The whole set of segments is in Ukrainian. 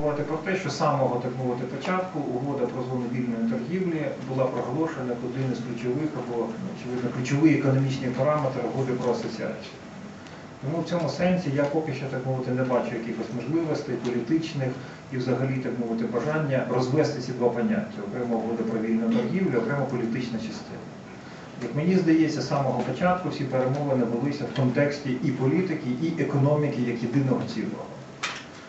Говорити про те, що з самого так мовити початку угода про зону вільної торгівлі була проголошена як один із ключових або очевидно ключовий економічний параметр угоди про асоціацію. Тому в цьому сенсі я поки що так мовити не бачу якихось можливостей політичних і взагалі так мовити бажання розвести ці два поняття окремо угода про вільну торгівлю, окремо політична частина. Як мені здається, з самого початку всі перемовини велися в контексті і політики, і економіки як єдиного цілого.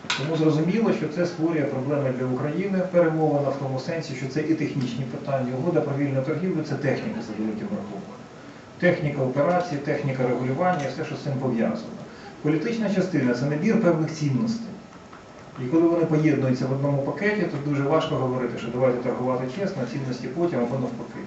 Тому зрозуміло, що це створює проблеми для України перемовина в тому сенсі, що це і технічні питання. Угода про вільну торгівлю це техніка за великим рахунком. Техніка операції, техніка регулювання, все, що з цим пов'язано. Політична частина це набір певних цінностей. І коли вони поєднуються в одному пакеті, то дуже важко говорити, що давайте торгувати чесно, цінності потім або навпаки.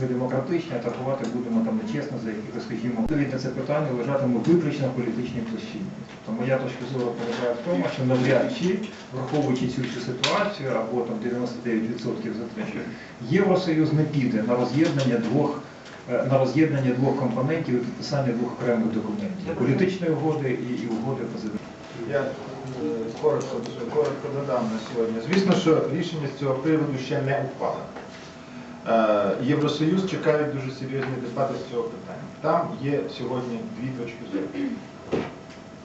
Ми демократичні, а торгувати будемо там нечесно за якихось, скажімо, відповідь на це питання лежатиме виключно в політичній площині. Тобто моя точка зору полягає в тому, що навряд чи, враховуючи цю всю ситуацію, або там 99% за те, що Євросоюз не піде на роз'єднання двох е, на роз'єднання двох компонентів і підписання двох окремих документів політичної угоди і, і угоди президента. Я е, коротко, коротко додам на сьогодні. Звісно, що рішення з цього приводу ще не ухвалене. Е, Євросоюз чекають дуже серйозні дебати з цього питання. Там є сьогодні дві точки зору.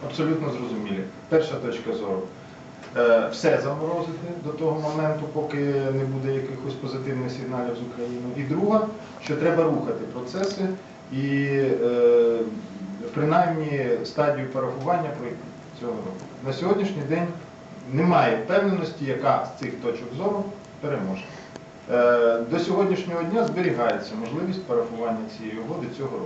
Абсолютно зрозумілі. Перша точка зору. Е, Все заморозити до того моменту, поки не буде якихось позитивних сигналів з України. І друга, що треба рухати процеси і е, принаймні стадію порахування цього року. На сьогоднішній день немає впевненості, яка з цих точок зору переможе. Е, До сьогоднішнього дня зберігається можливість парафування цієї угоди цього року.